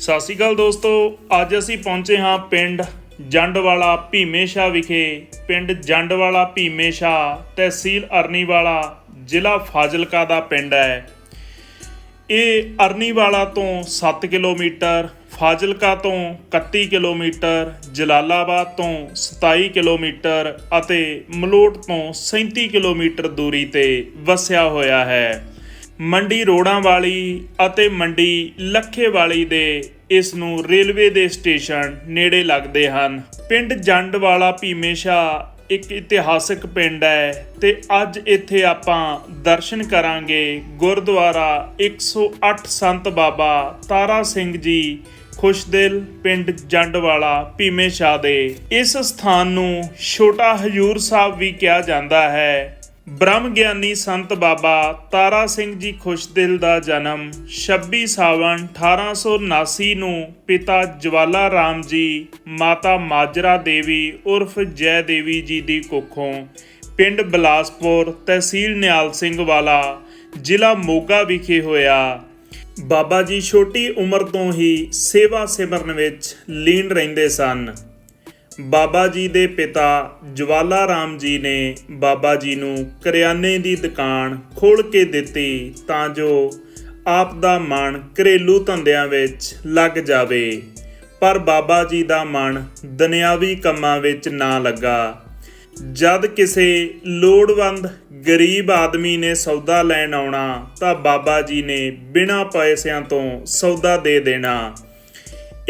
ਸਤਿ ਸ਼੍ਰੀ ਅਕਾਲ ਦੋਸਤੋ, ਅੱਜ ਅਸੀਂ ਪਹੁੰਚੇ ਹਾਂ ਪਿੰਡ ਜੰਡਵਾਲਾ ਭੀਮੇਸ਼ਾ ਵਿਖੇ। ਪਿੰਡ ਜੰਡਵਾਲਾ ਭੀਮੇਸ਼ਾ ਤਹਿਸੀਲ ਅਰਨੀਵਾਲਾ, ਜ਼ਿਲ੍ਹਾ ਫਾਜ਼ਿਲਕਾ ਦਾ ਪਿੰਡ ਹੈ। ਇਹ ਅਰਨੀਵਾਲਾ ਤੋਂ 7 ਕਿਲੋਮੀਟਰ, ਫਾਜ਼ਿਲਕਾ ਤੋਂ 31 ਕਿਲੋਮੀਟਰ, ਜਲਾਲਾਬਾਦ ਤੋਂ 27 ਕਿਲੋਮੀਟਰ ਅਤੇ ਮਲੋਟ ਤੋਂ 37 ਕਿਲੋਮੀਟਰ ਦੂਰੀ ਤੇ ਵਸਿਆ ਹੋਇਆ ਹੈ। ਮੰਡੀ ਰੋੜਾਂ ਵਾਲੀ ਅਤੇ ਮੰਡੀ ਲੱਖੇ ਵਾਲੀ ਦੇ ਇਸ ਨੂੰ ਰੇਲਵੇ ਦੇ ਸਟੇਸ਼ਨ ਨੇੜੇ ਲੱਗਦੇ ਹਨ। ਪਿੰਡ ਜੰਡ ਵਾਲਾ ਭੀਮੇਸ਼ਾ ਇੱਕ ਇਤਿਹਾਸਕ ਪਿੰਡ ਹੈ ਤੇ ਅੱਜ ਇੱਥੇ ਆਪਾਂ ਦਰਸ਼ਨ ਕਰਾਂਗੇ ਗੁਰਦੁਆਰਾ 108 ਸੰਤ ਬਾਬਾ ਤਾਰਾ ਸਿੰਘ ਜੀ ਖੁਸ਼ਦਿਲ ਪਿੰਡ ਜੰਡਵਾਲਾ ਭੀਮੇਸ਼ਾ ਦੇ। ਇਸ ਸਥਾਨ ਨੂੰ ਛੋਟਾ ਹਜੂਰ ਸਾਹਿਬ ਵੀ ਕਿਹਾ ਜਾਂਦਾ ਹੈ। ਬ੍ਰਹਮ ਗਿਆਨੀ ਸੰਤ ਬਾਬਾ ਤਾਰਾ ਸਿੰਘ ਜੀ ਖੁਸ਼ਦਿਲ ਦਾ ਜਨਮ 26 ਸਾਵਣ 1879 ਨੂੰ ਪਿਤਾ ਜਵਾਲਾ ਰਾਮ ਜੀ, ਮਾਤਾ ਮਾਜਰਾ ਦੇਵੀ ਉਰਫ ਜੈ ਦੇਵੀ ਜੀ ਦੀ ਕੁੱਖੋਂ ਪਿੰਡ ਬਲਾਸਪੁਰ ਤਹਿਸੀਲ ਨਿਹਾਲ ਸਿੰਘ ਵਾਲਾ, ਜ਼ਿਲ੍ਹਾ ਮੋਗਾ ਵਿਖੇ ਹੋਇਆ। ਬਾਬਾ ਜੀ ਛੋਟੀ ਉਮਰ ਤੋਂ ਹੀ ਸੇਵਾ ਸਿਮਰਨ ਵਿੱਚ ਲੀਨ ਰਹਿੰਦੇ ਸਨ। ਬਾਬਾ ਜੀ ਦੇ ਪਿਤਾ ਜਵਾਲਾ ਰਾਮ ਜੀ ਨੇ ਬਾਬਾ ਜੀ ਨੂੰ ਕਰਿਆਨੇ ਦੀ ਦੁਕਾਨ ਖੋਲ ਕੇ ਦਿੱਤੀ ਤਾਂ ਜੋ ਆਪ ਦਾ ਮਨ ਘਰੇਲੂ ਧੰਦਿਆਂ ਵਿੱਚ ਲੱਗ ਜਾਵੇ। ਪਰ ਬਾਬਾ ਜੀ ਦਾ ਮਨ ਦੁਨਿਆਵੀ ਕੰਮਾਂ ਵਿੱਚ ਨਾ ਲੱਗਾ। ਜਦ ਕਿਸੇ ਲੋੜਵੰਦ ਗਰੀਬ ਆਦਮੀ ਨੇ ਸੌਦਾ ਲੈਣ ਆਉਣਾ ਤਾਂ ਬਾਬਾ ਜੀ ਨੇ ਬਿਨਾਂ ਪੈਸਿਆਂ ਤੋਂ ਸੌਦਾ ਦੇ ਦੇਣਾ।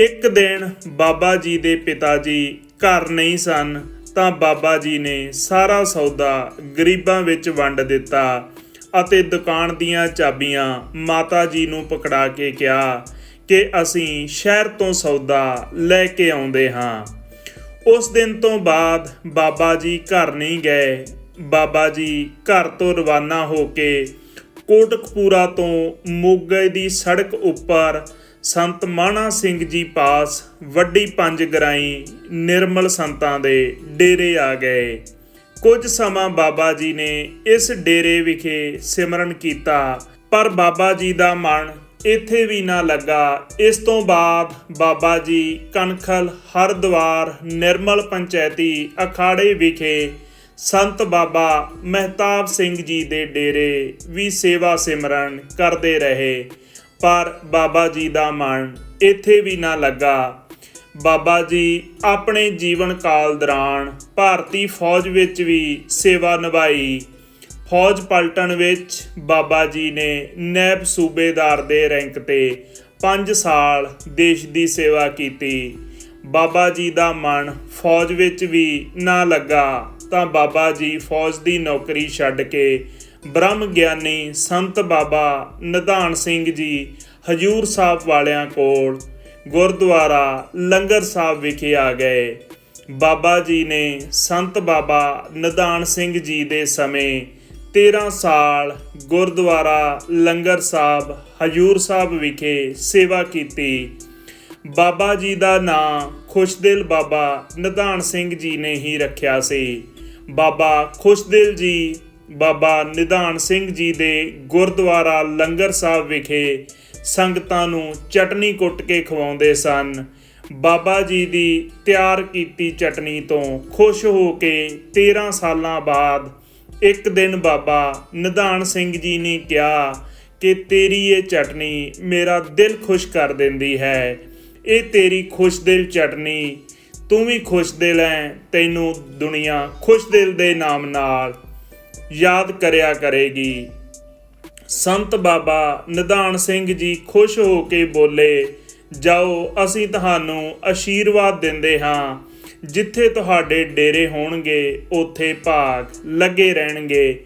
ਇੱਕ ਦਿਨ ਬਾਬਾ ਜੀ ਦੇ ਪਿਤਾ ਜੀ ਘਰ ਨਹੀਂ ਸਨ, ਤਾਂ ਬਾਬਾ ਜੀ ਨੇ ਸਾਰਾ ਸੌਦਾ ਗਰੀਬਾਂ ਵਿੱਚ ਵੰਡ ਦਿੱਤਾ ਅਤੇ ਦੁਕਾਨ ਦੀਆਂ ਚਾਬੀਆਂ ਮਾਤਾ ਜੀ ਨੂੰ ਪਕੜਾ ਕੇ ਕਿਹਾ ਕਿ ਅਸੀਂ ਸ਼ਹਿਰ ਤੋਂ ਸੌਦਾ ਲੈ ਕੇ ਆਉਂਦੇ ਹਾਂ। ਉਸ ਦਿਨ ਤੋਂ ਬਾਅਦ ਬਾਬਾ ਜੀ ਘਰ ਨਹੀਂ ਗਏ। ਬਾਬਾ ਜੀ ਘਰ ਤੋਂ ਰਵਾਨਾ ਹੋ ਕੇ ਕੋਟਕਪੂਰਾ ਤੋਂ ਮੋਗੇ ਦੀ ਸੜਕ ਉੱਪਰ ਸੰਤ ਮਾਣਾ ਸਿੰਘ ਜੀ ਪਾਸ ਵੱਡੀ ਪੰਜ ਗਰਾਈ ਨਿਰਮਲ ਸੰਤਾਂ ਦੇ ਡੇਰੇ ਆ ਗਏ। ਕੁਝ ਸਮਾਂ ਬਾਬਾ ਜੀ ਨੇ ਇਸ ਡੇਰੇ ਵਿਖੇ ਸਿਮਰਨ ਕੀਤਾ, ਪਰ ਬਾਬਾ ਜੀ ਦਾ ਮਨ ਇੱਥੇ ਵੀ ਨਾ ਲੱਗਾ। ਇਸ ਤੋਂ ਬਾਅਦ ਬਾਬਾ ਜੀ ਕਨਖਲ ਹਰਦੁਆਰ ਨਿਰਮਲ ਪੰਚਾਇਤੀ ਅਖਾੜੇ ਵਿਖੇ ਸੰਤ ਬਾਬਾ ਮਹਿਤਾਬ ਸਿੰਘ ਜੀ ਦੇ ਡੇਰੇ ਵੀ ਸੇਵਾ ਸਿਮਰਨ ਕਰਦੇ ਰਹੇ। ਪਰ ਬਾਬਾ ਜੀ ਦਾ ਮਨ ਇੱਥੇ ਵੀ ਨਾ ਲੱਗਾ। ਬਾਬਾ ਜੀ ਆਪਣੇ ਜੀਵਨ ਕਾਲ ਦੌਰਾਨ ਭਾਰਤੀ ਫੌਜ ਵਿੱਚ ਵੀ ਸੇਵਾ ਨਿਭਾਈ। ਫੌਜ ਪਲਟਨ ਵਿੱਚ ਬਾਬਾ ਜੀ ਨੇ ਨੈਬ ਸੂਬੇਦਾਰ ਦੇ ਰੈਂਕ ਤੇ 5 ਸਾਲ ਦੇਸ਼ ਦੀ ਸੇਵਾ ਕੀਤੀ। ਬਾਬਾ ਜੀ ਦਾ ਮਨ ਫੌਜ ਵਿੱਚ ਵੀ ਨਾ ਲੱਗਾ ਤਾਂ ਬਾਬਾ ਜੀ ਫੌਜ ਦੀ ਨੌਕਰੀ ਛੱਡ ਕੇ ਬ੍ਰਹਮ ਗਿਆਨੀ ਸੰਤ ਬਾਬਾ ਨਿਧਾਨ ਸਿੰਘ ਜੀ ਹਜੂਰ ਸਾਹਿਬ ਵਾਲਿਆਂ ਕੋਲ ਗੁਰਦੁਆਰਾ ਲੰਗਰ ਸਾਹਿਬ ਵਿਖੇ ਆ ਗਏ। ਬਾਬਾ ਜੀ ਨੇ ਸੰਤ ਬਾਬਾ ਨਿਧਾਨ ਸਿੰਘ ਜੀ ਦੇ ਸਮੇਂ 13 ਸਾਲ ਗੁਰਦੁਆਰਾ ਲੰਗਰ ਸਾਹਿਬ, ਹਜੂਰ ਸਾਹਿਬ ਵਿਖੇ ਸੇਵਾ ਕੀਤੀ। ਬਾਬਾ ਜੀ ਦਾ ਨਾਂ ਖੁਸ਼ਦਿਲ ਬਾਬਾ ਨਿਧਾਨ ਸਿੰਘ ਜੀ ਨੇ ਹੀ ਰੱਖਿਆ ਸੀ। ਬਾਬਾ ਖੁਸ਼ਦਿਲ ਜੀ ਬਾਬਾ ਨਿਧਾਨ ਸਿੰਘ ਜੀ ਦੇ ਗੁਰਦੁਆਰਾ ਲੰਗਰ ਸਾਹਿਬ ਵਿਖੇ ਸੰਗਤਾਂ ਨੂੰ ਚਟਨੀ ਕੁੱਟ ਕੇ ਖਵਾਉਂਦੇ ਸਨ। ਬਾਬਾ ਜੀ ਦੀ ਤਿਆਰ ਕੀਤੀ ਚਟਨੀ ਤੋਂ ਖੁਸ਼ ਹੋ ਕੇ 13 ਸਾਲਾਂ ਬਾਅਦ ਇੱਕ ਦਿਨ ਬਾਬਾ ਨਿਧਾਨ ਸਿੰਘ ਜੀ ਨੇ ਕਿਹਾ ਕਿ ਤੇਰੀ ਇਹ ਚਟਨੀ ਮੇਰਾ ਦਿਲ ਖੁਸ਼ ਕਰ ਦਿੰਦੀ ਹੈ। ਇਹ ਤੇਰੀ ਖੁਸ਼ ਦਿਲ ਚਟਨੀ, ਤੂੰ ਵੀ ਖੁਸ਼ ਦਿਲ ਹੈ ਤੈਨੂੰ ਦੁਨੀਆ ਖੁਸ਼ ਦਿਲ ਦੇ ਨਾਮ ਨਾਲ ਯਾਦ ਕਰਿਆ ਕਰੇਗੀ। ਸੰਤ ਬਾਬਾ ਨਿਧਾਨ ਸਿੰਘ ਜੀ ਖੁਸ਼ ਹੋ ਕੇ ਬੋਲੇ, ਜਾਓ, ਅਸੀਂ ਤੁਹਾਨੂੰ ਆਸ਼ੀਰਵਾਦ ਦਿੰਦੇ ਹਾਂ। ਜਿੱਥੇ ਤੁਹਾਡੇ ਡੇਰੇ ਹੋਣਗੇ, ਉੱਥੇ ਭਾਗ ਲੱਗੇ ਰਹਿਣਗੇ।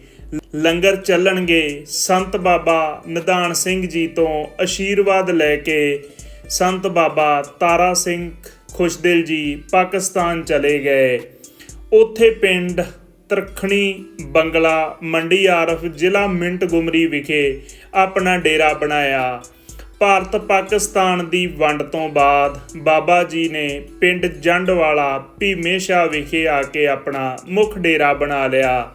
ਲੰਗਰ ਚੱਲਣਗੇ। ਸੰਤ ਬਾਬਾ ਨਿਧਾਨ ਸਿੰਘ ਜੀ ਤੋਂ ਆਸ਼ੀਰਵਾਦ ਲੈ ਕੇ ਸੰਤ ਬਾਬਾ ਤਾਰਾ ਸਿੰਘ ਖੁਸ਼ਦਿਲ ਜੀ ਪਾਕਿਸਤਾਨ ਚਲੇ ਗਏ। ਉੱਥੇ ਪਿੰਡ ਤਰਖਣੀ, ਬੰਗਲਾ, ਮੰਡੀ ਆਰਫ, ਜ਼ਿਲ੍ਹਾ ਮਿੰਟ ਗੁਮਰੀ ਵਿਖੇ ਆਪਣਾ ਡੇਰਾ ਬਣਾਇਆ। ਭਾਰਤ ਪਾਕਿਸਤਾਨ ਦੀ ਵੰਡ ਤੋਂ ਬਾਅਦ ਬਾਬਾ ਜੀ ਨੇ ਪਿੰਡ ਜੰਡਵਾਲਾ ਭੀਮੇਸ਼ਾ ਵਿਖੇ ਆ ਕੇ ਆਪਣਾ ਮੁੱਖ ਡੇਰਾ ਬਣਾ ਲਿਆ।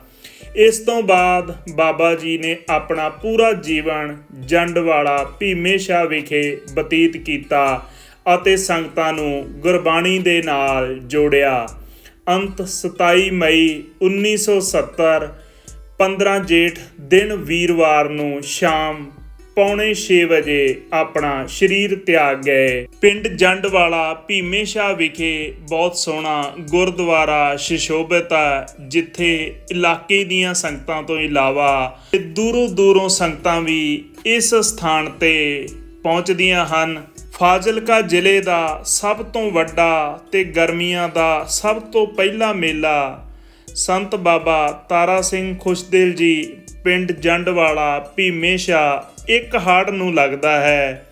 ਇਸ ਤੋਂ ਬਾਅਦ ਬਾਬਾ ਜੀ ਨੇ ਆਪਣਾ ਪੂਰਾ ਜੀਵਨ ਜੰਡਵਾਲਾ ਭੀਮੇਸ਼ਾ ਵਿਖੇ ਬਤੀਤ ਕੀਤਾ ਅਤੇ ਸੰਗਤਾਂ ਨੂੰ ਗੁਰਬਾਣੀ ਦੇ ਨਾਲ ਜੋੜਿਆ। ਅੰਤ 27 ਮਈ 1970 15 ਜੇਠ ਦਿਨ ਵੀਰਵਾਰ ਨੂੰ ਸ਼ਾਮ ਪੌਣੇ 6 ਵਜੇ ਆਪਣਾ ਸਰੀਰ ਤਿਆਗ ਗਏ। ਪਿੰਡ ਜੰਡਵਾਲਾ ਭੀਮੇ ਸ਼ਾਹ ਵਿਖੇ ਬਹੁਤ ਸੋਹਣਾ ਗੁਰਦੁਆਰਾ ਸ਼ਿਸ਼ੋਭਿਤ ਹੈ, ਜਿੱਥੇ ਇਲਾਕੇ ਦੀਆਂ ਸੰਗਤਾਂ ਤੋਂ ਇਲਾਵਾ ਦੂਰੋਂ ਦੂਰੋਂ ਸੰਗਤਾਂ ਵੀ ਇਸ ਸਥਾਨ ਤੇ ਪਹੁੰਚਦੀਆਂ ਹਨ। ਫਾਜ਼ਿਲਕਾ ਜ਼ਿਲ੍ਹੇ ਦਾ ਸਭ ਤੋਂ ਵੱਡਾ ਤੇ ਗਰਮੀਆਂ ਦਾ ਸਭ ਤੋਂ ਪਹਿਲਾ ਮੇਲਾ ਸੰਤ ਬਾਬਾ ਤਾਰਾ ਸਿੰਘ ਖੁਸ਼ਦਿਲ ਜੀ, ਪਿੰਡ ਜੰਡਵਾਲਾ ਭੀਮੇਸ਼ਾ ਇੱਕ ਹਾੜ ਨੂੰ ਲੱਗਦਾ ਹੈ।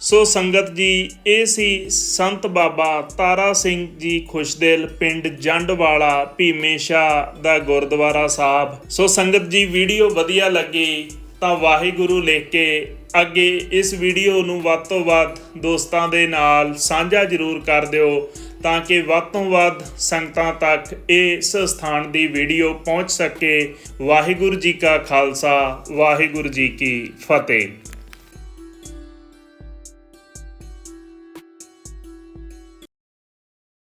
ਸੋ ਸੰਗਤ ਜੀ, ਇਹ ਸੀ ਸੰਤ ਬਾਬਾ ਤਾਰਾ ਸਿੰਘ ਜੀ ਖੁਸ਼ਦਿਲ ਪਿੰਡ ਜੰਡਵਾਲਾ ਭੀਮੇਸ਼ਾ ਦਾ ਗੁਰਦੁਆਰਾ ਸਾਹਿਬ। ਸੋ ਸੰਗਤ ਜੀ, ਵੀਡੀਓ ਵਧੀਆ ਲੱਗੀ ਤਾਂ ਵਾਹਿਗੁਰੂ ਲਿਖ ਕੇ ਅੱਗੇ ਇਸ ਵੀਡੀਓ ਨੂੰ ਵੱਧ ਤੋਂ ਵੱਧ ਦੋਸਤਾਂ ਦੇ ਨਾਲ ਸਾਂਝਾ ਜ਼ਰੂਰ ਕਰ ਦਿਓ ਤਾਂ ਕਿ ਵੱਧ ਤੋਂ ਵੱਧ ਸੰਗਤਾਂ ਤੱਕ ਇਸ ਸਥਾਨ ਦੀ ਵੀਡੀਓ ਪਹੁੰਚ ਸਕੇ। ਵਾਹਿਗੁਰੂ ਜੀ ਕਾ ਖਾਲਸਾ, ਵਾਹਿਗੁਰੂ ਜੀ ਕੀ ਫਤਿਹ।